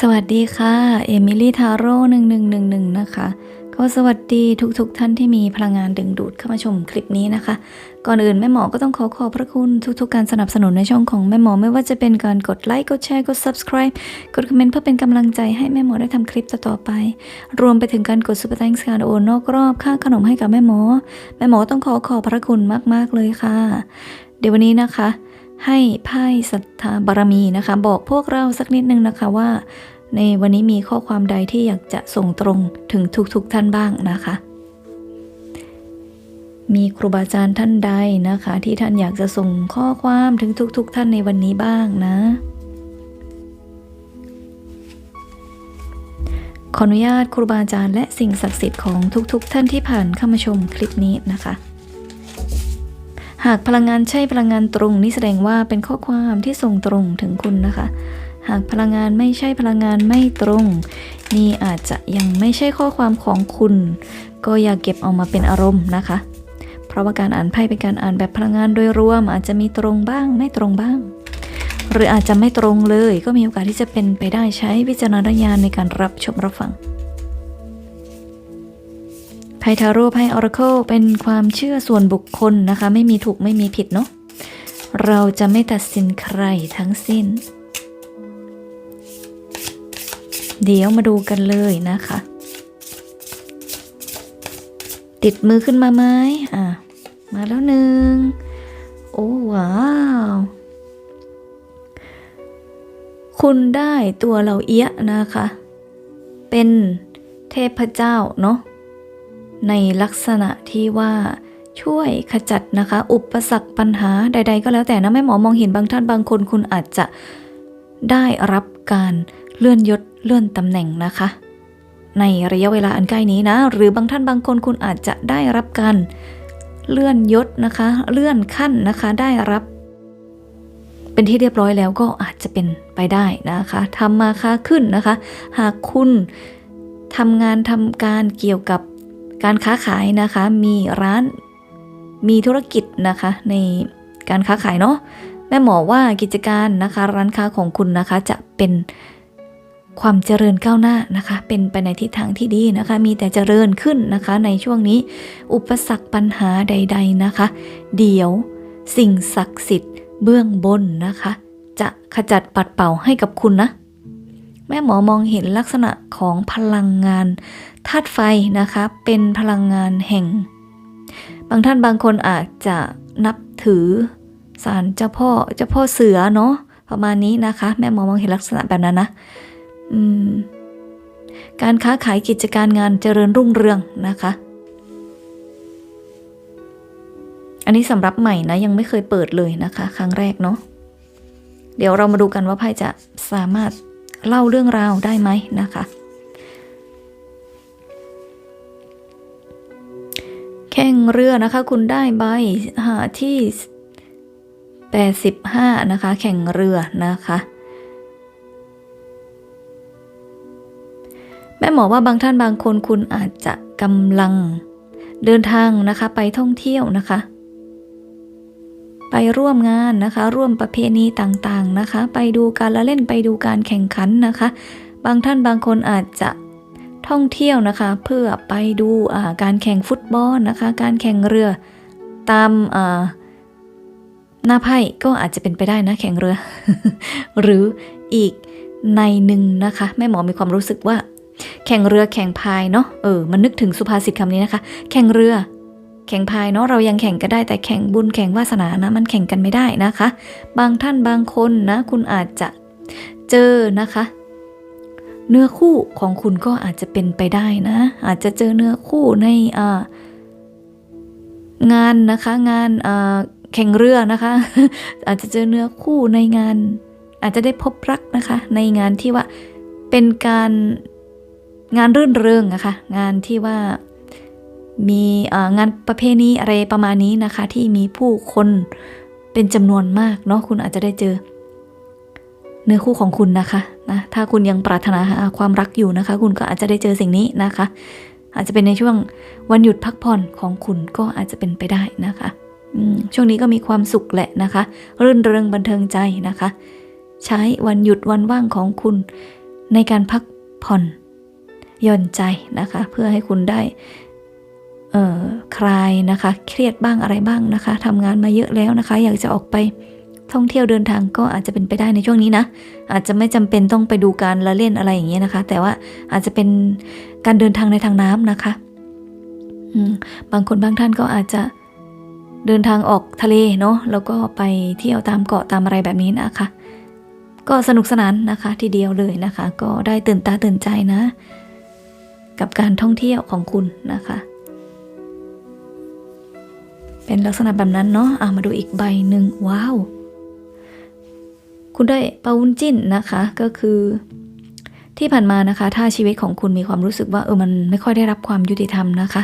สวัสดีค่ะเอมิลี่ทาโร่หนึ่งหนึ่งหนึ่งหนึ่งนะคะ ก็สวัสดีทุกๆทท่านที่มีพลังงานดึงดูดเข้ามาชมคลิปนี้นะคะ ก่อนอื่นแม่หมอก็ต้องขอขอบพระคุณทุกๆ การสนับสนุนในช่องของแม่หมอไม่ว่าจะเป็นการกดไลค์กดแชร์กด subscribe กดคอมเมนต์เพื่อเป็นกำลังใจให้แม่หมอได้ทำคลิปต่อๆไป รวมไปถึงการกด super thanks การโอนนอกรอบค่าขนมให้กับแม่หมอ แม่หมอต้องขอขอบพระคุณมากๆเลยค่ะ เดี๋ยววันนี้นะคะ ให้ไพ่ศรัทธาบารมีนะคะ บอกพวกเราสักนิดนึงนะคะว่า ในวันนี้มีข้อความใดที่อยากจะส่งตรงถึงทุกๆทท่านบ้างนะคะ มีครูบาอาจารย์ท่านใดนะคะ ที่ท่านอยากจะส่งข้อความถึงทุก ๆทท่านในวันนี้บ้างนะขออนุญาตครูบาอาจารย์และสิ่งศักดิ์สิทธิ์ของทุกๆท่านที่ผ่านเข้ามาชมคลิปนี้นะคะ หากพลังงานใช่พลังงานตรงนี่แสดงว่าเป็นข้อความที่ส่งตรงถึงคุณนะคะ หากพลังงานไม่ใช่พลังงานไม่ตรง นี่อาจจะยังไม่ใช่ข้อความของคุณ ก็อย่าเก็บเอามาเป็นอารมณ์นะคะ เพราะว่าการอ่านไพ่เป็นการอ่านแบบพลังงานโดยรวมอาจจะมีตรงบ้าง ไม่ตรงบ้าง หรืออาจจะไม่ตรงเลย ก็มีโอกาสที่จะเป็นไปได้ใช้วิจารณญาณในการรับชมรับฟัง ไพ่ทาโร่ไพ่ออราเคิลเป็นความเชื่อส่วนบุคคลนะคะ ไม่มีถูกไม่มีผิดเนาะเราจะไม่ตัดสินใครทั้งสิ้น เดี๋ยวมาดูกันเลยนะคะ ติดมือขึ้นมาไหมอะ มาแล้วหนึ่ง โอ้ว้าวคุณได้ตัวเราเอี้ยนะคะ เป็นเทพเจ้าเนาะ ในลักษณะที่ว่าช่วยขจัดนะคะ อุปสรรคปัญหาใด ๆ ก็แล้วแต่นะแม่หมอมองเห็นบางท่านบางคนคุณอาจจะได้รับการเลื่อนยศเลื่อนตำแหน่งนะคะ ในระยะเวลาอันใกล้นี้นะ หรือบางท่านบางคนคุณอาจจะได้รับการเลื่อนยศนะคะ เลื่อนขั้นนะคะได้รับ เป็นที่เรียบร้อยแล้วก็อาจจะเป็นไปได้นะคะทำมาค้าขึ้นนะคะ หากคุณทำงานทำการเกี่ยวกับ การค้าขายนะคะมีร้านมีธุรกิจนะคะในการค้าขายเนาะแม่หมอว่ากิจการนะคะร้านค้าของคุณนะคะจะเป็นความเจริญก้าวหน้านะคะ เป็นไปในทิศทางที่ดีนะคะ มีแต่เจริญขึ้นนะคะในช่วงนี้ อุปสรรคปัญหาใด ๆนะคะ เดี๋ยวสิ่งศักดิ์สิทธิ์เบื้องบนนะคะ จะขจัดปัดเป่าให้กับคุณนะ ม่หมอมองเห็นลักษณะของพลังงานธาตุไฟนะคะ เป็นพลังงานแห่ง บางท่านบางคนอาจจะนับถือศาลเจ้าพ่อเจ้าพ่อเสือเนาะประมาณนี้นะคะ แม่หมอมองเห็นลักษณะแบบนั้นนะการค้าขายกิจการงานเจริญรุ่งเรืองนะคะ อันนี้สำหรับใหม่นะยังไม่เคยเปิดเลยนะคะ ครั้งแรกเนาะเดี๋ยวเรามาดูกันว่าไพ่จะสามารถ เล่าเรื่องราวได้ไหมนะคะ แข่งเรือนะคะ คุณได้ใบหาที่ 85 นะคะ แข่งเรือนะคะแม่หมอว่าบางท่านบางคนคุณอาจจะกำลังเดินทางนะคะไปท่องเที่ยวนะคะ ไปร่วมงานนะคะ ร่วมประเพณีต่างๆนะคะ ไปดูการละเล่นไปดูการแข่งขันนะคะ บางท่านบางคนอาจจะท่องเที่ยวนะคะ เพื่อไปดูการแข่งฟุตบอลนะคะ การแข่งเรือตามหน้าไพ่ก็อาจจะเป็นไปได้นะแข่งเรือ หรืออีกในหนึ่งนะคะแม่หมอมีความรู้สึกว่า แข่งเรือแข่งพายเนาะเออมันนึกถึงสุภาษิตคำนี้นะคะ แข่งเรือ แข่งพายเนาะเรายังแข่งกันได้แต่แข่งบุญแข่งวาสนานะมันแข่งกันไม่ได้นะคะ บางท่านบางคนนะ คุณอาจจะเจอนะคะ เนื้อคู่ของคุณก็อาจจะเป็นไปได้นะ อาจจะเจอเนื้อคู่ในงานนะคะงานแข่งเรือนะคะ อาจจะเจอเนื้อคู่ในงาน อาจจะได้พบรักนะคะ ในงานที่ว่าเป็นการงานรื่นเริงนะคะ งานที่ว่า มีงานประเพณีอะไรประมาณนี้นะคะ ที่มีผู้คนเป็นจำนวนมากเนาะคุณอาจจะได้เจอ เนื้อคู่ของคุณนะคะนะถ้าคุณยังปรารถนาหาความรักอยู่นะคะ คุณก็อาจจะได้เจอสิ่งนี้นะคะ อาจจะเป็นในช่วงวันหยุดพักผ่อนของคุณก็อาจจะเป็นไปได้นะคะช่วงนี้ก็มีความสุขแหละนะคะ รื่นเริงบันเทิงใจนะคะ ใช้วันหยุดวันว่างของคุณในการพักผ่อนหย่อนใจนะคะ เพื่อให้คุณได้ คลายนะคะ เครียดบ้างอะไรบ้างนะคะทำงานมาเยอะแล้วนะคะ อยากจะออกไปท่องเที่ยวเดินทางก็อาจจะเป็นไปได้ในช่วงนี้นะ อาจจะไม่จำเป็นต้องไปดูการละเล่นอะไรอย่างเงี้ยนะคะ แต่ว่าอาจจะเป็นการเดินทางในทางน้ำนะคะบางคนบางท่านก็อาจจะเดินทางออกทะเลเนาะแล้วก็ไปเที่ยวตามเกาะตามอะไรแบบนี้นะคะ ก็สนุกสนานนะคะ ทีเดียวเลยนะคะ ก็ได้ตื่นตาตื่นใจนะ กับการท่องเที่ยวของคุณนะคะ เป็นลักษณะแบบนั้นเนาะอะมาดูอีกใบหนึ่งว้าว คุณได้ปาวุ้นจิ้นนะคะก็คือที่ผ่านมานะคะ ถ้าชีวิตของคุณมีความรู้สึกว่าเออมันไม่ค่อยได้รับความยุติธรรมนะคะ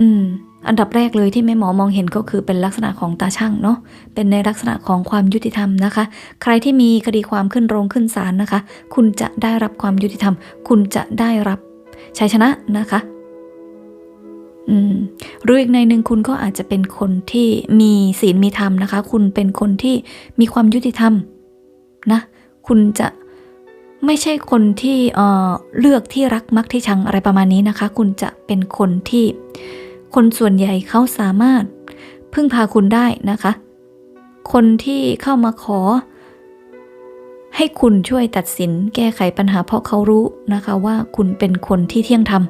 อืม อันดับแรกเลยที่แม่หมอมองเห็นก็คือเป็นลักษณะของตาช่างเนาะเป็นในลักษณะของความยุติธรรมนะคะ ใครที่มีคดีความขึ้นโรงขึ้นศาลนะคะ คุณจะได้รับความยุติธรรม คุณจะได้รับชัยชนะนะคะ หรืออีกในหนึ่งคุณก็อาจจะเป็นคนที่มีศีลมีธรรมนะคะ คุณเป็นคนที่มีความยุติธรรมนะคุณจะไม่ใช่คนที่เอ่อเลือกที่รักมักที่ชังอะไรประมาณนี้นะคะ คุณจะเป็นคนที่คนส่วนใหญ่เขาสามารถพึ่งพาคุณได้นะคะ คนที่เข้ามาขอ ให้คุณช่วยตัดสินแก้ไขปัญหาเพราะเขารู้นะคะว่าคุณเป็นคนที่เที่ยงธรรม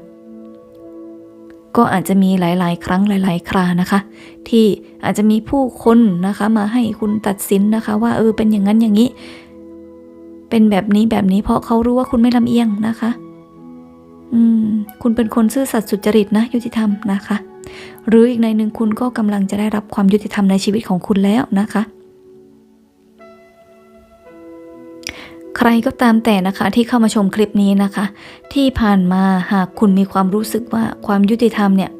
ก็อาจจะมีหลาย ๆ ครั้งหลาย ๆ ครานะคะ ที่อาจจะมีผู้คนนะคะ มาให้คุณตัดสินนะคะ ว่าเออเป็นอย่างนั้นอย่างนี้ เป็นแบบนี้แบบนี้เพราะเขารู้ว่าคุณไม่ลำเอียงนะคะ อืม คุณเป็นคนซื่อสัตย์สุจริตนะ ยุติธรรมนะคะ หรืออีกในหนึ่งคุณก็กำลังจะได้รับความยุติธรรมในชีวิตของคุณแล้วนะคะ ใครก็ตามแต่นะคะที่เข้ามาชมคลิปนี้นะคะ ที่ผ่านมาหากคุณมีความรู้สึกว่าความยุติธรรมเนี่ย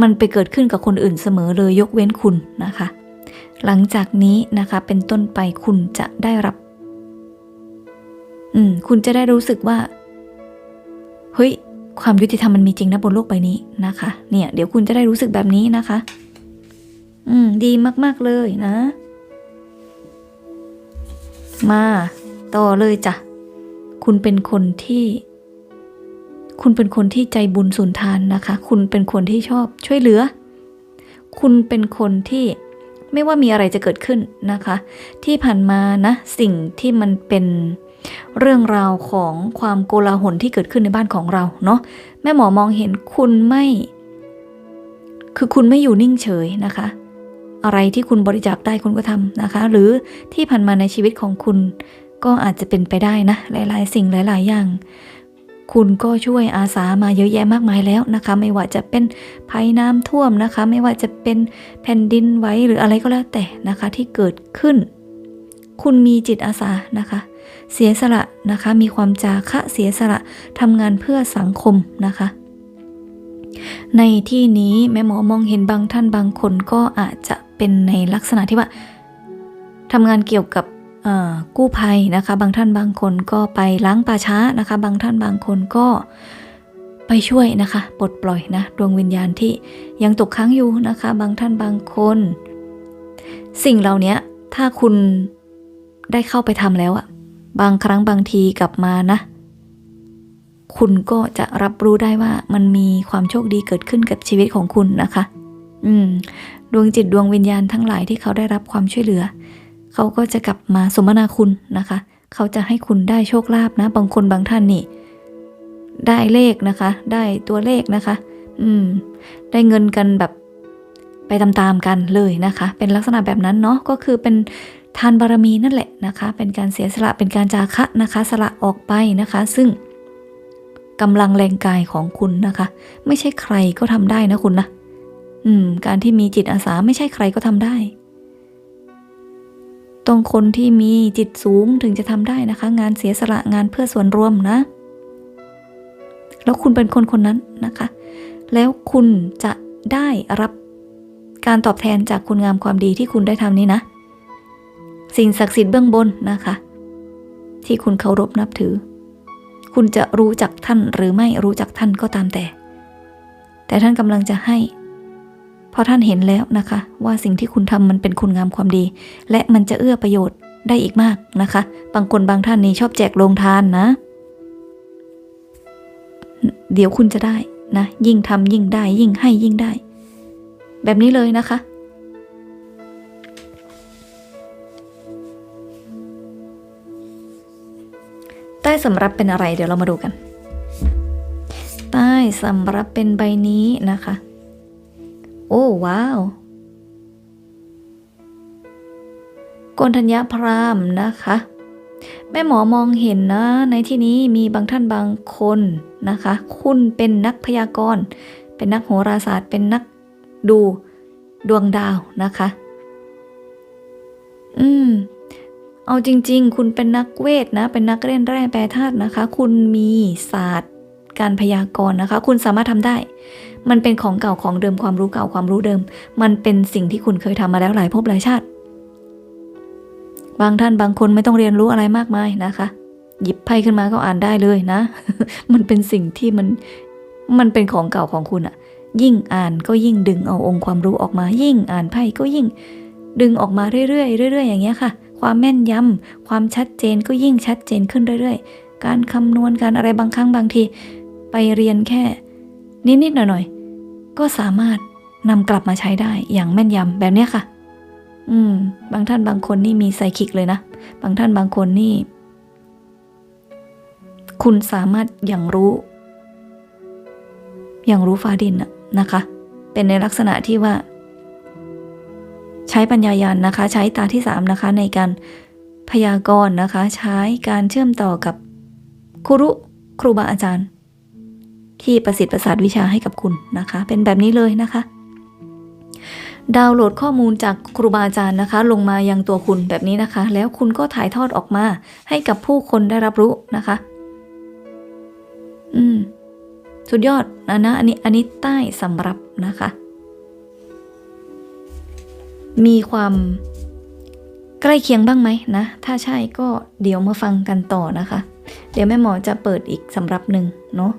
มันไปเกิดขึ้นกับคนอื่นเสมอเลยยกเว้นคุณนะคะ หลังจากนี้นะคะเป็นต้นไปคุณจะได้รับ อืมคุณจะได้รู้สึกว่าเฮ้ยความยุติธรรมมันมีจริงนะบนโลกใบนี้นะคะ เนี่ย เดี๋ยวคุณจะได้รู้สึกแบบนี้นะคะ อืม ดีมาก ๆ เลยนะ มา ต่อเลยจ้ะ คุณเป็นคนที่ คุณเป็นคนที่ใจบุญสุนทานนะคะ คุณเป็นคนที่ชอบช่วยเหลือ คุณเป็นคนที่ไม่ว่ามีอะไรจะเกิดขึ้นนะคะ ที่ผ่านมานะ สิ่งที่มันเป็นเรื่องราวของความโกลาหลที่เกิดขึ้นในบ้านของเราเนาะแม่หมอมองเห็นคุณไม่ คือคุณไม่อยู่นิ่งเฉยนะคะ อะไรที่คุณบริจาคได้คุณก็ทำนะคะ หรือที่ผ่านมาในชีวิตของคุณ ก็อาจจะเป็นไปได้นะ หลาย ๆ สิ่งหลาย ๆ อย่าง คุณก็ช่วยอาสามาเยอะแยะมากมายแล้วนะคะ ไม่ว่าจะเป็นภัยน้ำท่วมนะคะ ไม่ว่าจะเป็นแผ่นดินไหวหรืออะไรก็แล้วแต่นะคะ ที่เกิดขึ้น คุณมีจิตอาสานะคะ เสียสละนะคะ มีความจาคะเสียสละทำงานเพื่อสังคมนะคะในที่นี้แม่หมอมองเห็นบางท่านบางคนก็อาจจะเป็นในลักษณะที่ว่าทำงานเกี่ยวกับ กู้ภัยนะคะ บางท่านบางคนก็ไปล้างป่าช้านะคะ บางท่านบางคนก็ไปช่วยนะคะ ปลดปล่อยนะดวงวิญญาณที่ยังตกค้างอยู่นะคะ บางท่านบางคน สิ่งเหล่านี้ถ้าคุณได้เข้าไปทำแล้วอะบางครั้งบางทีกลับมานะ คุณก็จะรับรู้ได้ว่ามันมีความโชคดีเกิดขึ้นกับชีวิตของคุณนะคะ อืม ดวงจิตดวงวิญญาณทั้งหลายที่เขาได้รับความช่วยเหลือ เขาก็จะกลับมาสมนาคุณนะคะ เขาจะให้คุณได้โชคลาภนะ บางคนบางท่านนี่ ได้เลขนะคะ ได้ตัวเลขนะคะ อืม ได้เงินกันแบบไปตามๆกันเลยนะคะ เป็นลักษณะแบบนั้นเนาะก็คือเป็นทานบารมีนั่นแหละนะคะ เป็นการเสียสละเป็นการจาคะนะคะ สละออกไปนะคะ ซึ่งกำลังแรงกายของคุณนะคะ ไม่ใช่ใครก็ทำได้นะคุณนะอืม การที่มีจิตอาสาไม่ใช่ใครก็ทำได้ ต้องคนที่มีจิตสูงถึงจะทำได้นะคะ งานเสียสละงานเพื่อส่วนรวมนะ แล้วคุณเป็นคนคนนั้นนะคะ แล้วคุณจะได้รับการตอบแทนจากคุณงามความดีที่คุณได้ทำนี้นะ สิ่งศักดิ์สิทธิ์เบื้องบนนะคะ ที่คุณเคารพนับถือ คุณจะรู้จักท่านหรือไม่รู้จักท่านก็ตามแต่ แต่ท่านกำลังจะให้ เพราะท่านเห็นแล้วนะคะ ว่าสิ่งที่คุณทำมันเป็นคุณงามความดี และมันจะเอื้อประโยชน์ได้อีกมากนะคะ บางคนบางท่านนี่ชอบแจกโรงทานนะ เดี๋ยวคุณจะได้นะ ยิ่งทำยิ่งได้ ยิ่งให้ยิ่งได้ แบบนี้เลยนะคะใต้สำรับเป็นอะไรเดี๋ยวเรามาดูกัน ใต้สำรับเป็นใบนี้นะคะ โอ้ว้าวกนธัญญาพรามนะคะ แม่หมอมองเห็นนะ ในที่นี้มีบางท่านบางคนนะคะ คุณเป็นนักพยากรณ์ เป็นนักโหราศาสตร์ เป็นนักดูดวงดาวนะคะ อืม เอาจริง ๆ คุณเป็นนักเวทนะ เป็นนักเล่นแร่แปรธาตุนะคะ คุณมีศาสตร์การพยากรณ์นะคะ คุณสามารถทำได้ มันเป็นของเก่าของเดิมความรู้เก่าความรู้เดิม มันเป็นสิ่งที่คุณเคยทำมาแล้วหลายภพหลายชาติ บางท่านบางคนไม่ต้องเรียนรู้อะไรมากมายนะคะ หยิบไพ่ขึ้นมาก็อ่านได้เลยนะ มันเป็นสิ่งที่มันมันเป็นของเก่าของคุณอะยิ่งอ่านก็ยิ่งดึงเอาองค์ความรู้ออกมา ยิ่งอ่านไพ่ก็ยิ่ง ดึงออกมาเรื่อยๆเรื่อยๆอย่างเงี้ยค่ะ ความแม่นยำความชัดเจนก็ยิ่งชัดเจนขึ้นเรื่อย ๆ การคำนวณการอะไรบางครั้งบางที ไปเรียนแค่นิดๆหน่อยๆ ก็สามารถนำกลับมาใช้ได้อย่างแม่นยำแบบเนี้ยค่ะ อืม บางท่านบางคนนี่มีไซคิกเลยนะ บางท่านบางคนนี่ คุณสามารถอย่างรู้ อย่างรู้ฟ้าดินนะนะคะ เป็นในลักษณะที่ว่า ใช้ปัญญายาณนะคะ ใช้ตาที่สามนะคะ ในการพยากรณ์นะคะ ใช้การเชื่อมต่อกับครูรุครูบาอาจารย์ ที่ประสิทธิ์ประสาทวิชาให้กับคุณนะคะ เป็นแบบนี้เลยนะคะ ดาวน์โหลดข้อมูลจากครูบาอาจารย์นะคะ ลงมายังตัวคุณแบบนี้นะคะ แล้วคุณก็ถ่ายทอดออกมาให้กับผู้คนได้รับรู้นะคะ อืมสุดยอดนะนะอันนี้อันนี้ใต้สำรับนะคะ มีความใกล้เคียงบ้างไหมนะ ถ้าใช่ก็เดี๋ยวมาฟังกันต่อนะคะ เดี๋ยวแม่หมอจะเปิดอีกสำรับหนึ่งเนาะ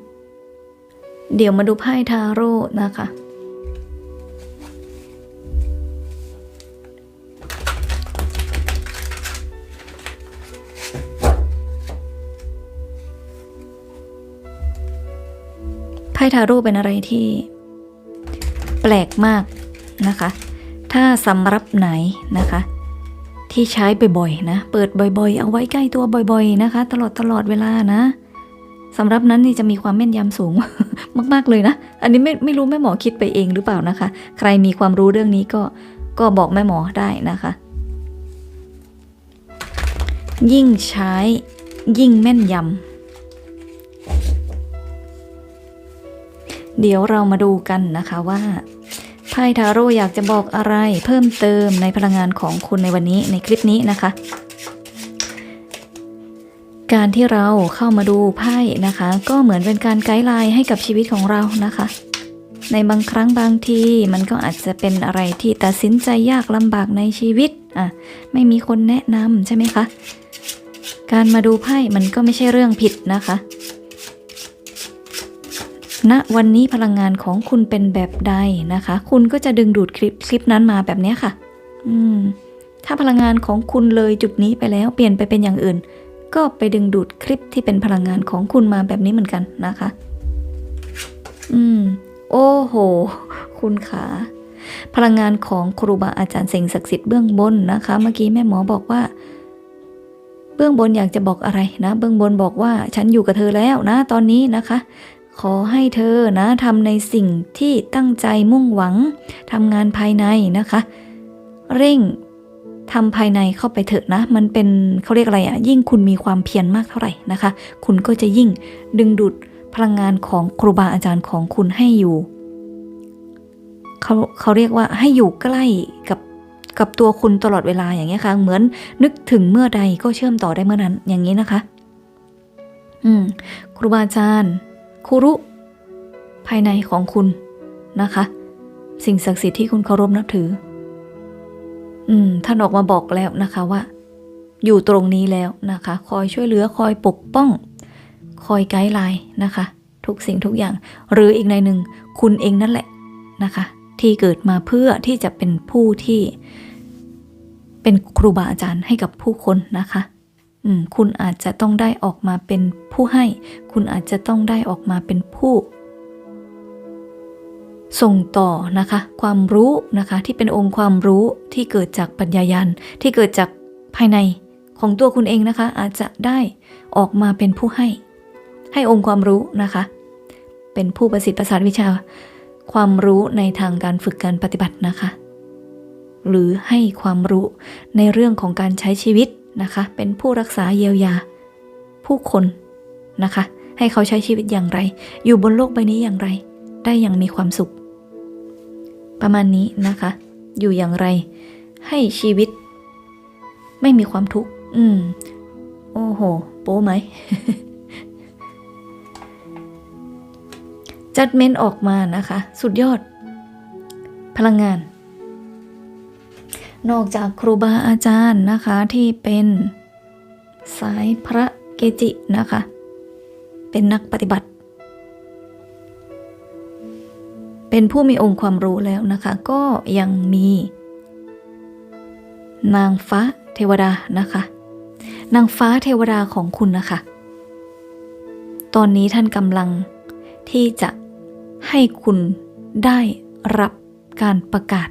เดี๋ยวมาดูไพ่ทาโร่นะคะ ไพ่ทาโร่เป็นอะไรที่ แปลกมากนะคะ ถ้าสำรับไหนนะคะ ที่ใช้บ่อยๆนะ เปิดบ่อยๆ เอาไว้ใกล้ตัวบ่อยๆนะคะ ตลอดตลอดเวลานะ สำหรับนั้นนี่จะมีความแม่นยำสูง มาก ๆ เลยนะ อันนี้ไม่ไม่รู้แม่หมอคิดไปเองหรือเปล่านะคะ ใครมีความรู้เรื่องนี้ก็ก็บอกแม่หมอได้นะคะ ยิ่งใช้ยิ่งแม่นยำเดี๋ยวเรามาดูกันนะคะว่าไพ่ทาโร่อยากจะบอกอะไรเพิ่มเติมในพลังงานของคุณในวันนี้ในคลิปนี้นะคะ การที่เราเข้ามาดูไพ่นะคะ ก็เหมือนเป็นการไกด์ไลน์ให้กับชีวิตของเรานะคะ ในบางครั้งบางทีมันก็อาจจะเป็นอะไรที่ตัดสินใจยากลำบากในชีวิตอะไม่มีคนแนะนำใช่ไหมคะ การมาดูไพ่มันก็ไม่ใช่เรื่องผิดนะคะณวันนี้พลังงานของคุณเป็นแบบใดนะคะ คุณก็จะดึงดูดคลิปคลิปนั้นมาแบบนี้ค่ะ อืมถ้าพลังงานของคุณเลยจุดนี้ไปแล้วเปลี่ยนไปเป็นอย่างอื่น ก็ไปดึงดูดคลิปที่เป็นพลังงานของคุณมาแบบนี้เหมือนกันนะคะ อืม โอ้โห คุณขาพลังงานของครูบาอาจารย์เสงศักดิ์สิทธิ์เบื้องบนนะคะ เมื่อกี้แม่หมอบอกว่า เบื้องบนอยากจะบอกอะไรนะ เบื้องบนบอกว่าฉันอยู่กับเธอแล้วนะ ตอนนี้นะคะ ขอให้เธอนะทำในสิ่งที่ตั้งใจมุ่งหวังทำงานภายในนะคะ เร่ง ทำภายในเข้าไปเถอะนะ มันเป็นเขาเรียกอะไรอะ่ะ ยิ่งคุณมีความเพียรมากเท่าไหร่นะคะ คุณก็จะยิ่งดึงดูดพลังงานของครูบาอาจารย์ของคุณให้อยู่เขาเขาเรียกว่าให้อยู่ใกล้กับกับตัวคุณตลอดเวลาอย่างเงี้ยค่ะ เหมือนนึกถึงเมื่อใดก็เชื่อมต่อได้เมื่อนั้นอย่างนี้นะคะ อืม ครูบาอาจารย์ครูรุ ภายในของคุณนะคะ สิ่งศักดิ์สิทธิ์ที่คุณเคารพนับถือ อืมท่านออกมาบอกแล้วนะคะว่า อยู่ตรงนี้แล้วนะคะ คอยช่วยเหลือคอยปกป้อง คอยไกด์ไลน์นะคะ ทุกสิ่งทุกอย่าง หรืออีกในหนึ่งคุณเองนั่นแหละนะคะ ที่เกิดมาเพื่อที่จะเป็นผู้ที่ เป็นครูบาอาจารย์ให้กับผู้คนนะคะคุณอาจจะต้องได้ออกมาเป็นผู้ให้ คุณอาจจะต้องได้ออกมาเป็นผู้ ส่งต่อนะคะความรู้นะคะที่เป็นองค์ความรู้ที่เกิดจากปัญญายาณที่เกิดจากภายในของตัวคุณเองนะคะ อาจจะได้ออกมาเป็นผู้ให้ ให้องค์ความรู้นะคะ เป็นผู้ประสิทธิ์ประสาทวิชา ความรู้ในทางการฝึกการปฏิบัตินะคะ หรือให้ความรู้ในเรื่องของการใช้ชีวิตนะคะ เป็นผู้รักษาเยียวยา ผู้คนนะคะ ให้เขาใช้ชีวิตอย่างไร อยู่บนโลกใบนี้อย่างไร ได้อย่างมีความสุข ประมาณนี้นะคะ อยู่อย่างไร ให้ชีวิต ไม่มีความทุกข์ อืม โอ้โห โป้ไหมจัดเมนออกมานะคะ สุดยอด พลังงาน นอกจากครูบาอาจารย์นะคะที่เป็นสายพระเกจินะคะ เป็นนักปฏิบัติ เป็นผู้มีองค์ความรู้แล้วนะคะ ก็ยังมี นางฟ้าเทวดานะคะ นางฟ้าเทวดาของคุณนะคะ ตอนนี้ท่านกำลังที่จะให้คุณได้รับการประกาศ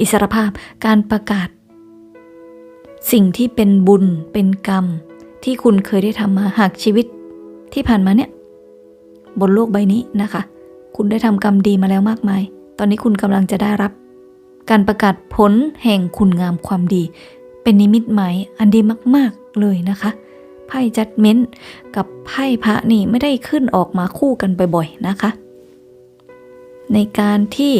อิสรภาพการประกาศ สิ่งที่เป็นบุญเป็นกรรม ที่คุณเคยได้ทำมาหากชีวิตที่ผ่านมาเนี่ย บนโลกใบนี้นะคะ คุณได้ทำกรรมดีมาแล้วมากมาย ตอนนี้คุณกำลังจะได้รับ การประกาศผลแห่งคุณงามความดี เป็นนิมิตหมายอันดีมาก ๆ เลยนะคะไพ่จัดเม้นกับไพ่พระนี่ไม่ได้ขึ้นออกมาคู่กันบ่อยๆนะคะ ในการที่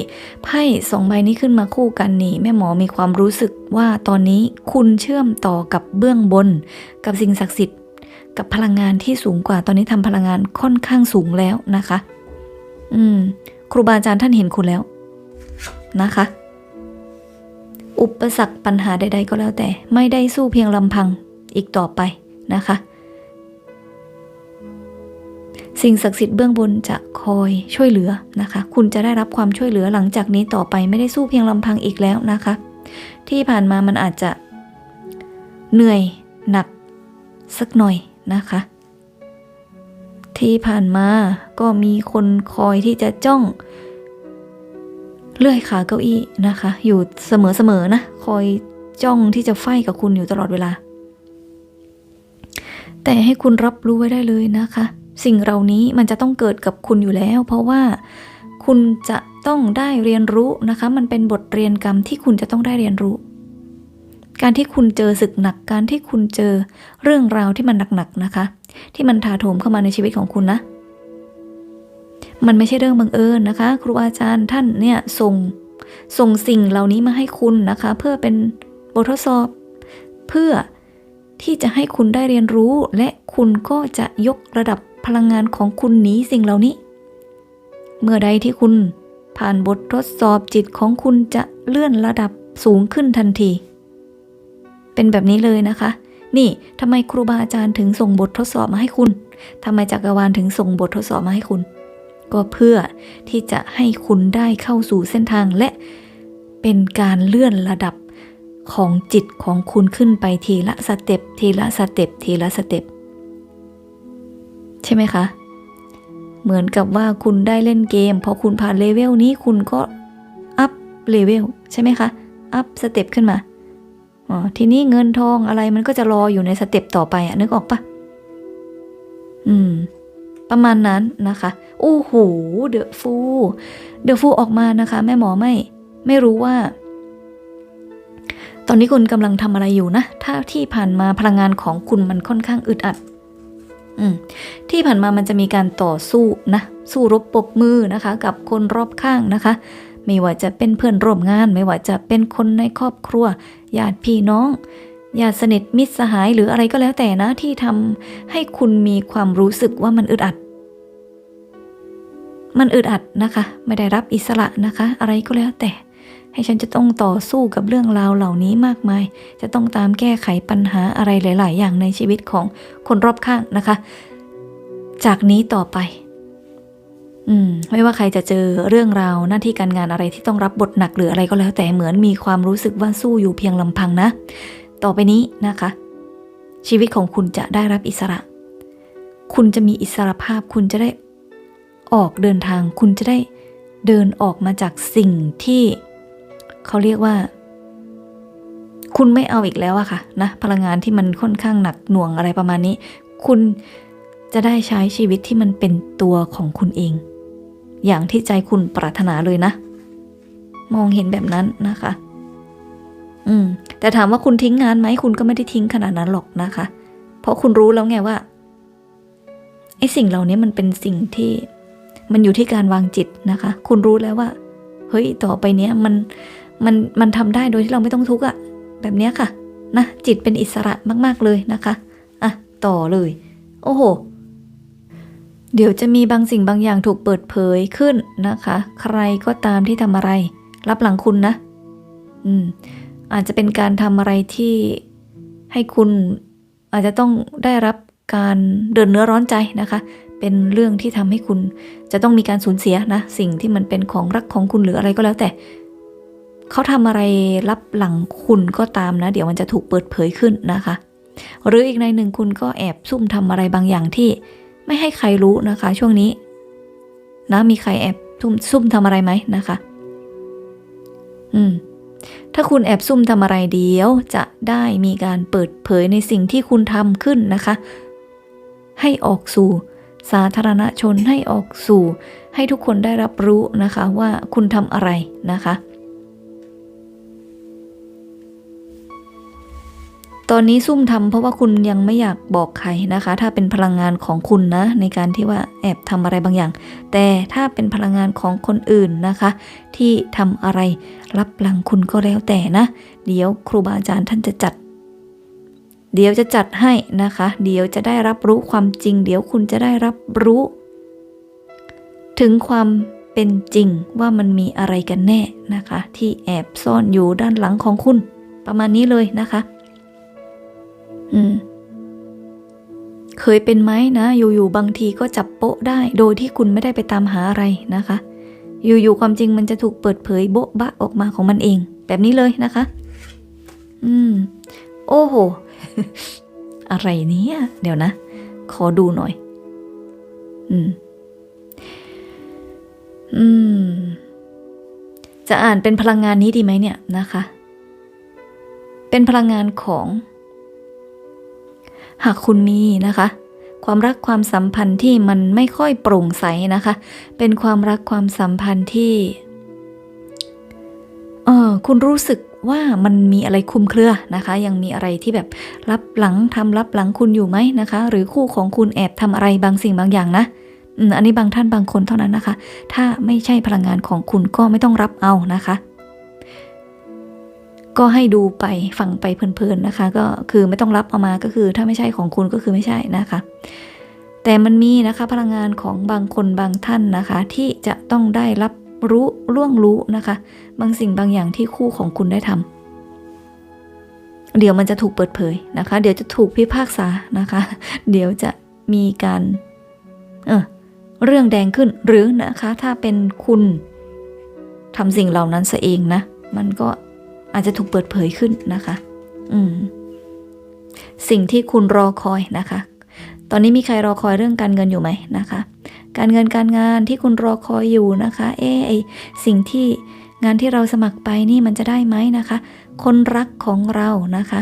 ไพ่สองใบนี้ขึ้นมาคู่กันนี่ แม่หมอมีความรู้สึกว่าตอนนี้คุณเชื่อมต่อกับเบื้องบน กับสิ่งศักดิ์สิทธิ์ กับพลังงานที่สูงกว่าตอนนี้ทำพลังงานค่อนข้างสูงแล้วนะคะ อืม ครูบาอาจารย์ท่านเห็นคุณแล้ว นะคะ อุปสรรคปัญหาใด ๆ ก็แล้วแต่ ไม่ได้สู้เพียงลำพังอีกต่อไปนะคะ สิ่งศักดิ์สิทธิ์เบื้องบนจะคอยช่วยเหลือนะคะ คุณจะได้รับความช่วยเหลือหลังจากนี้ต่อไปไม่ได้สู้เพียงลำพังอีกแล้วนะคะ ที่ผ่านมามันอาจจะเหนื่อยหนักสักหน่อยนะคะ ที่ผ่านมาก็มีคนคอยที่จะจ้อง เลื่อยขาเก้าอี้นะคะ อยู่เสมอๆนะ คอยจ้องที่จะไฟกับคุณอยู่ตลอดเวลา แต่ให้คุณรับรู้ไว้ได้เลยนะคะ สิ่งเหล่านี้มันจะต้องเกิดกับคุณอยู่แล้ว เพราะว่าคุณจะต้องได้เรียนรู้นะคะ มันเป็นบทเรียนกรรมที่คุณจะต้องได้เรียนรู้ การที่คุณเจอศึกหนัก การที่คุณเจอเรื่องราวที่มันหนักๆนะคะ ที่มันถาโถมเข้ามาในชีวิตของคุณนะ มันไม่ใช่เรื่องบังเอิญนะคะ ครูอาจารย์ท่านเนี่ยส่งส่งสิ่งเหล่านี้มาให้คุณนะคะ เพื่อเป็นบททดสอบ เพื่อที่จะให้คุณได้เรียนรู้ และคุณก็จะยกระดับพลังงานของคุณหนีสิ่งเหล่านี้ เมื่อใดที่คุณผ่านบททดสอบจิตของคุณจะเลื่อนระดับสูงขึ้นทันที เป็นแบบนี้เลยนะคะ นี่ทำไมครูบาอาจารย์ถึงส่งบททดสอบมาให้คุณทำไมจักรวาลถึงส่งบททดสอบมาให้คุณ ก็เพื่อที่จะให้คุณได้เข้าสู่เส้นทางและเป็นการเลื่อนระดับของจิตของคุณขึ้นไปทีละสเต็ปทีละสเต็ปทีละสเต็ปใช่ไหมคะ เหมือนกับว่าคุณได้เล่นเกม พอคุณผ่านเลเวลนี้คุณก็อัพเลเวลใช่ไหมคะ อัพสเต็ปขึ้นมา อ๋อทีนี้เงินทองอะไรมันก็จะรออยู่ในสเต็ปต่อไปอะนึกออกปะอืม ประมาณนั้นนะคะโอ้โหเดอะฟูเดอะฟูออกมานะคะ แม่หมอไม่ ไม่รู้ว่า ตอนนี้คุณกำลังทำอะไรอยู่นะ ถ้าที่ผ่านมาพลังงานของคุณมันค่อนข้างอึดอัดอืมที่ผ่านมามันจะมีการต่อสู้นะ สู้รบปบมือนะคะ กับคนรอบข้างนะคะ ไม่ว่าจะเป็นเพื่อนร่วมงาน ไม่ว่าจะเป็นคนในครอบครัว ญาติพี่น้องญาติสนิทมิตรสหายหรืออะไรก็แล้วแต่นะที่ทำให้คุณมีความรู้สึกว่ามันอึดอัด มันอึดอัดนะคะ ไม่ได้รับอิสระนะคะ อะไรก็แล้วแต่ ให้ฉันจะต้องต่อสู้กับเรื่องราวเหล่านี้มากมาย จะต้องตามแก้ไขปัญหาอะไรหลาย ๆ อย่างในชีวิตของคนรอบข้างนะคะ จากนี้ต่อไป อืมไม่ว่าใครจะเจอเรื่องราวหน้าที่การงานอะไรที่ต้องรับบทหนักหรืออะไรก็แล้ว แต่เหมือนมีความรู้สึกว่าสู้อยู่เพียงลำพังนะ ต่อไปนี้นะคะ ชีวิตของคุณจะได้รับอิสระ คุณจะมีอิสระภาพ คุณจะได้ออกเดินทาง คุณจะได้เดินออกมาจากสิ่งที่เขาเรียกว่า คุณไม่เอาอีกแล้วอะค่ะนะพลังงานที่มันค่อนข้างหนักหน่วงอะไรประมาณนี้ คุณจะได้ใช้ชีวิตที่มันเป็นตัวของคุณเอง อย่างที่ใจคุณปรารถนาเลยนะ มองเห็นแบบนั้นนะคะ อืม แต่ถามว่าคุณทิ้งงานไหมคุณก็ไม่ได้ทิ้งขนาดนั้นหรอกนะคะ เพราะคุณรู้แล้วไงว่าไอ้สิ่งเหล่านี้มันเป็นสิ่งที่ มันอยู่ที่การวางจิตนะคะ คุณรู้แล้วว่า เฮ้ยต่อไปเนี้ยมันมันมันทำได้โดยที่เราไม่ต้องทุกข์อะแบบเนี้ยค่ะนะจิตเป็นอิสระมาก ๆ เลยนะคะอะต่อเลย โอ้โห เดี๋ยวจะมีบางสิ่งบางอย่างถูกเปิดเผยขึ้นนะคะ ใครก็ตามที่ทำอะไร รับหลังคุณนะ อืม อาจจะเป็นการทำอะไรที่ให้คุณอาจจะต้องได้รับการเดินเนื้อร้อนใจนะคะ เป็นเรื่องที่ทำให้คุณจะต้องมีการสูญเสียนะ สิ่งที่มันเป็นของรักของคุณหรืออะไรก็แล้วแต่ เขาทำอะไรรับหลังคุณก็ตามนะ เดี๋ยวมันจะถูกเปิดเผยขึ้นนะคะ หรืออีกในหนึ่งคุณก็แอบซุ่มทำอะไรบางอย่างที่ ไม่ให้ใครรู้นะคะ ช่วงนี้ นะมีใครแอบซุ่มซุ่มทำอะไรไหมนะคะ อืม ถ้าคุณแอบซุ่มทำอะไรเดียว จะได้มีการเปิดเผยในสิ่งที่คุณทำขึ้นนะคะ ให้ออกสู่สาธารณชนให้ออกสู่ ให้ทุกคนได้รับรู้นะคะว่าคุณทำอะไรนะคะ ตอนนี้ซุ่มทำเพราะว่าคุณยังไม่อยากบอกใครนะคะ ถ้าเป็นพลังงานของคุณนะในการที่ว่าแอบทำอะไรบางอย่าง แต่ถ้าเป็นพลังงานของคนอื่นนะคะ ที่ทำอะไรรับหลังคุณก็แล้วแต่นะ เดี๋ยวครูบาอาจารย์ท่านจะจัด เดี๋ยวจะจัดให้นะคะ เดี๋ยวจะได้รับรู้ความจริง เดี๋ยวคุณจะได้รับรู้ ถึงความเป็นจริงว่ามันมีอะไรกันแน่นะคะ ที่แอบซ่อนอยู่ด้านหลังของคุณ ประมาณนี้เลยนะคะ อืม เคยเป็นไหมนะ อยู่ๆบางทีก็จับโป๊ะได้ โดยที่คุณไม่ได้ไปตามหาอะไรนะคะ อยู่ๆความจริงมันจะถูกเปิดเผยโบ๊ะบะออกมาของมันเอง แบบนี้เลยนะคะ อืม โอ้โห อะไรเนี้ยเดี๋ยวนะ ขอดูหน่อย อืม อืม จะอ่านเป็นพลังงานนี้ดีไหมเนี่ยนะคะ เป็นพลังงานของ หากคุณมีนะคะ ความรักความสัมพันธ์ที่มันไม่ค่อยโปร่งใสนะคะ เป็นความรักความสัมพันธ์ที่เออคุณรู้สึกว่ามันมีอะไรคุมเครือนะคะ ยังมีอะไรที่แบบรับหลังทำรับหลังคุณอยู่ไหมนะคะ หรือคู่ของคุณแอบทำอะไรบางสิ่งบางอย่างนะอันนี้บางท่านบางคนเท่านั้นนะคะ ถ้าไม่ใช่พลังงานของคุณก็ไม่ต้องรับเอานะคะ ก็ให้ดูไปฟังไปเพลินๆนะคะ ก็คือไม่ต้องรับเอามาก็คือ ถ้าไม่ใช่ของคุณก็คือไม่ใช่นะคะ แต่มันมีนะคะพลังงานของบางคนบางท่านนะคะ ที่จะต้องได้รับรู้ล่วงรู้นะคะ บางสิ่งบางอย่างที่คู่ของคุณได้ทำเดี๋ยวมันจะถูกเปิดเผยนะคะ เดี๋ยวจะถูกพิพากษานะคะ เดี๋ยวจะมีการเออเรื่องแดงขึ้นหรือนะคะ ถ้าเป็นคุณทำสิ่งเหล่านั้นซะเองนะ มันก็ อาจจะถูกเปิดเผยขึ้นนะคะ อืม สิ่งที่คุณรอคอยนะคะ ตอนนี้มีใครรอคอยเรื่องการเงินอยู่ไหมนะคะ การเงินการงานที่คุณรอคอยอยู่นะคะ เอ๊ไอสิ่งที่งานที่เราสมัครไปนี่มันจะได้ไหมนะคะ คนรักของเรานะคะ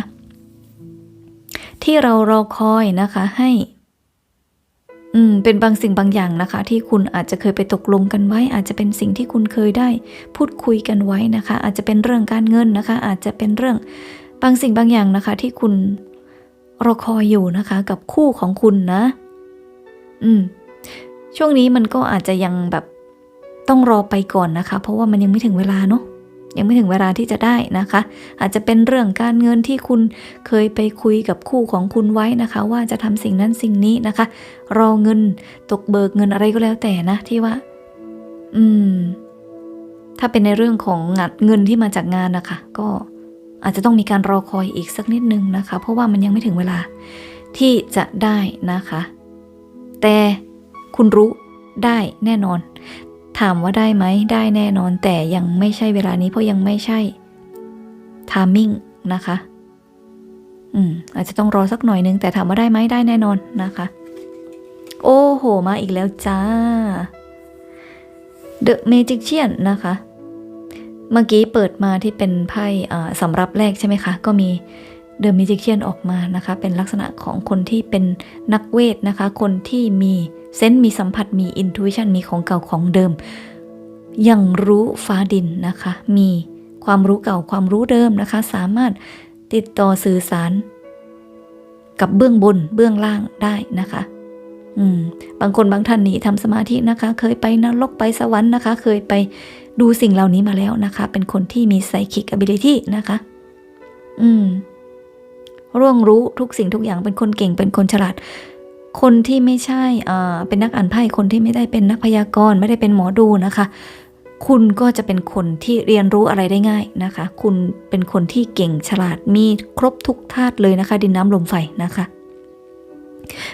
ที่เรารอคอยนะคะให้ อืมเป็นบางสิ่งบางอย่างนะคะ ที่คุณอาจจะเคยไปตกลงกันไว้ อาจจะเป็นสิ่งที่คุณเคยได้ พูดคุยกันไว้นะคะ อาจจะเป็นเรื่องการเงินนะคะ อาจจะเป็นเรื่องบางสิ่งบางอย่างนะคะ ที่คุณรอคอยอยู่นะคะ กับคู่ของคุณนะ อืม ช่วงนี้มันก็อาจจะยังแบบต้องรอไปก่อนนะคะ เพราะว่ามันยังไม่ถึงเวลาเนาะ ยังไม่ถึงเวลาที่จะได้นะคะ อาจจะเป็นเรื่องการเงินที่คุณเคยไปคุยกับคู่ของคุณไว้นะคะ ว่าจะทำสิ่งนั้นสิ่งนี้นะคะ รอเงินตกเบิกเงินอะไรก็แล้วแต่นะที่ว่า อืม ถ้าเป็นในเรื่องของงานเงินที่มาจากงานนะคะ ก็อาจจะต้องมีการรอคอยอีกสักนิดนึงนะคะ เพราะว่ามันยังไม่ถึงเวลาที่จะได้นะคะ แต่คุณรู้ได้แน่นอน ถามว่าได้ไหมได้แน่นอนแต่ยังไม่ใช่เวลานี้เพราะยังไม่ใช่ทามมิ่งนะคะ อืม อาจจะต้องรอสักหน่อยนึงแต่ถามว่าได้ไหมได้แน่นอนนะคะ โอ้โห มาอีกแล้วจ้า The Magician นะคะ เมื่อกี้เปิดมาที่เป็นไพ่สำรับแรกใช่ไหมคะ ก็มี The Magician ออกมานะคะ เป็นลักษณะของคนที่เป็นนักเวทนะคะ คนที่มี เซนส์มีสัมผัสมี intuition มีของเก่าของเดิม ยังรู้ฟ้าดินนะคะ มีความรู้เก่าความรู้เดิมนะคะ สามารถติดต่อสื่อสาร กับเบื้องบนเบื้องล่างได้นะคะอืมบางคนบางท่านนี่ทำสมาธินะคะ เคยไปนรกไปสวรรค์นะคะ เคยไปดูสิ่งเหล่านี้มาแล้วนะคะ เป็นคนที่มี psychic ability นะคะ อืม ร่วงรู้ทุกสิ่งทุกอย่างเป็นคนเก่งเป็นคนฉลาด คนที่ไม่ใช่เป็นนักอ่านไพ่คนที่ไม่ได้เป็นนักพยากรณ์ไม่ได้เป็นหมอดูนะคะ คุณก็จะเป็นคนที่เรียนรู้อะไรได้ง่ายนะคะ คุณเป็นคนที่เก่งฉลาดมีครบทุกธาตุเลยนะคะ ดินน้ำลมไฟนะคะ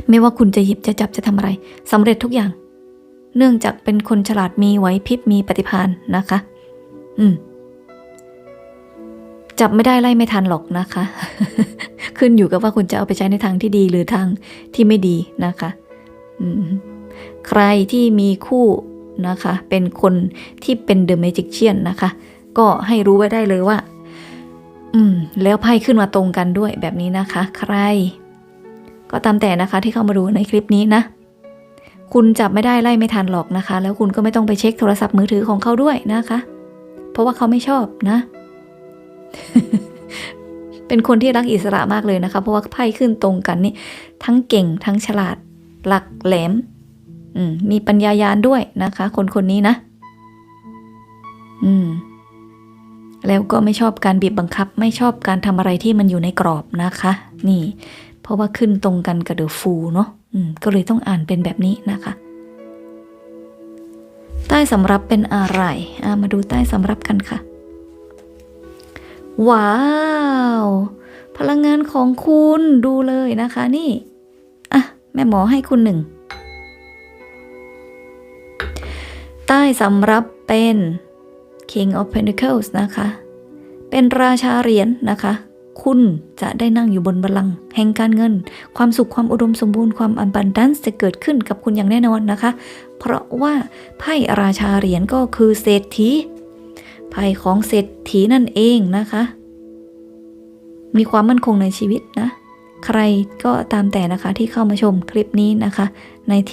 ไม่ว่าคุณจะหยิบจะจับจะทำอะไรสำเร็จทุกอย่าง เนื่องจากเป็นคนฉลาดมีไหวพริบมีปฏิภาณนะคะ อืมจับไม่ได้ไล่ไม่ทันหรอกนะคะ ขึ้นอยู่กับว่าคุณจะเอาไปใช้ในทางที่ดีหรือทางที่ไม่ดีนะคะใครที่มีคู่นะคะ เป็นคนที่เป็นเดอะ a มจิ c เชียนนะคะ ก็ให้รู้ไว้ได้เลยว่า อืม แล้วไพ่ขึ้นมาตรงกันด้วยแบบนี้นะคะ ใคร ก็ตามแต่นะคะที่เข้ามาดูในคลิปนี้นะ คุณจับไม่ได้ไล่ไม่ทันหรอกนะคะ แล้วคุณก็ไม่ต้องไปเช็คโทรศัพท์มือถือของเขาด้วยนะคะ เพราะว่าเขาไม่ชอบนะ เป็นคนที่รักอิสระมากเลยนะคะ เพราะว่าไพ่ขึ้นตรงกันนี่ทั้งเก่งทั้งฉลาด หลักแหลมมมีปัญญายาณด้วยนะคะ คนคนนี้นะ อืม แล้วก็ไม่ชอบการบีบบังคับ ไม่ชอบการทำอะไรที่มันอยู่ในกรอบนะคะ นี่ เพราะว่าขึ้นตรงกันกับเดอะฟูเนาะอืมก็เลยต้องอ่านเป็นแบบนี้นะคะ ใต้สำรับเป็นอะไรอ่ามาดูใต้สำรับกันค่ะ ว้าว พลังงานของคุณดูเลยนะคะนี่อะแม่หมอให้คุณหนึ่ง ใต้สำรับเป็น King of Pentacles นะคะ เป็นราชาเหรียญนะคะ คุณจะได้นั่งอยู่บนบัลลังก์แห่งการเงิน ความสุขความอุดมสมบูรณ์ความอันบันดันจะเกิดขึ้นกับคุณอย่างแน่นอนนะคะ เพราะว่าไพ่ราชาเหรียญก็คือเศรษฐี ไพ่ของเศรษฐีนั่นเองนะคะ มีความมั่นคงในชีวิตนะ ใครก็ตามแต่นะคะที่เข้ามาชมคลิปนี้นะคะ ในเท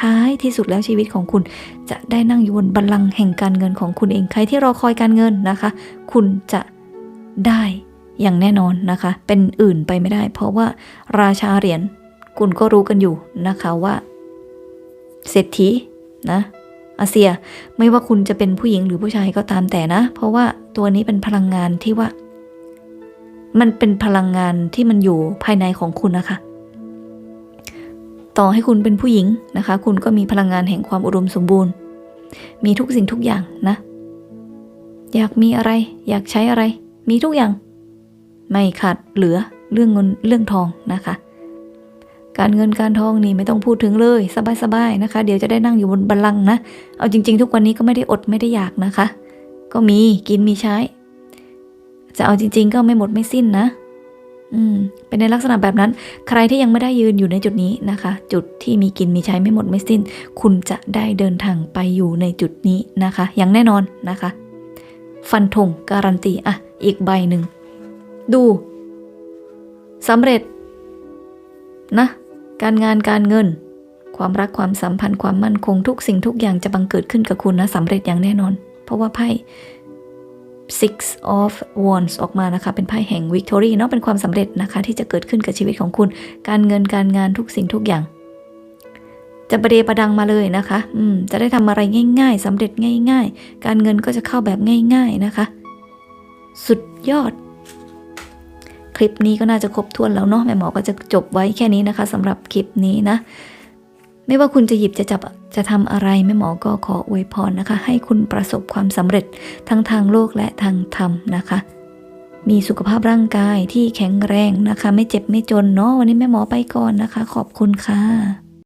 ท้ายที่สุดแล้วชีวิตของคุณ จะได้นั่งอยู่บนบัลลังก์แห่งการเงินของคุณเองใครที่รอคอยการเงินนะคะ คุณจะได้อย่างแน่นอนนะคะ เป็นอื่นไปไม่ได้ เพราะว่าราชาเหรียญคุณก็รู้กันอยู่นะคะว่า เศรษฐีนะ อาเซีย ไม่ว่าคุณจะเป็นผู้หญิงหรือผู้ชายก็ตามแต่นะ เพราะว่าตัวนี้เป็นพลังงานที่ว่า มันเป็นพลังงานที่มันอยู่ภายในของคุณนะคะ ต่อให้คุณเป็นผู้หญิงนะคะ คุณก็มีพลังงานแห่งความอุดมสมบูรณ์ มีทุกสิ่งทุกอย่างนะ อยากมีอะไร อยากใช้อะไร มีทุกอย่าง ไม่ขาดเหลือเรื่องเงินเรื่องทองนะคะ การเงินการทองนี่ไม่ต้องพูดถึงเลยสบายๆนะคะ เดี๋ยวจะได้นั่งอยู่บนบัลลังก์นะ เอาจริง ๆ ทุกวันนี้ก็ไม่ได้อดไม่ได้อยากนะคะ ก็มีกินมีใช้ จะเอาจริง ๆ ก็ไม่หมดไม่สิ้นนะ อืม เป็นในลักษณะแบบนั้น ใครที่ยังไม่ได้ยืนอยู่ในจุดนี้นะคะ จุดที่มีกินมีใช้ไม่หมดไม่สิ้น คุณจะได้เดินทางไปอยู่ในจุดนี้นะคะ อย่างแน่นอนนะคะ ฟันธงการันตีอะ อีกใบหนึ่ง ดูสำเร็จนะ การงานการเงิน ความรักความสัมพันธ์ความมั่นคงทุกสิ่งทุกอย่างจะบังเกิดขึ้นกับคุณนะสำเร็จอย่างแน่นอน เพราะว่าไพ่ Six of Wands ออกมานะคะ เป็นไพ่แห่ง Victory เนาะเป็นความสำเร็จนะคะ ที่จะเกิดขึ้นกับชีวิตของคุณ การเงินการงานทุกสิ่งทุกอย่าง จะประเดประดังมาเลยนะคะอืมจะได้ทำอะไรง่าย ๆสำเร็จง่าย ๆ การเงินก็จะเข้าแบบง่าย ๆนะคะ สุดยอด คลิปนี้ก็น่าจะครบถ้วนแล้วเนาะแม่หมอก็จะจบไว้แค่นี้นะคะสำหรับคลิปนี้นะ ไม่ว่าคุณจะหยิบจะจับจะทำอะไรแม่หมอก็ขออวยพรนะคะ ให้คุณประสบความสำเร็จทั้งทางโลกและทางธรรมนะคะ มีสุขภาพร่างกายที่แข็งแรงนะคะ ไม่เจ็บไม่จนเนาะวันนี้แม่หมอไปก่อนนะคะ ขอบคุณค่ะ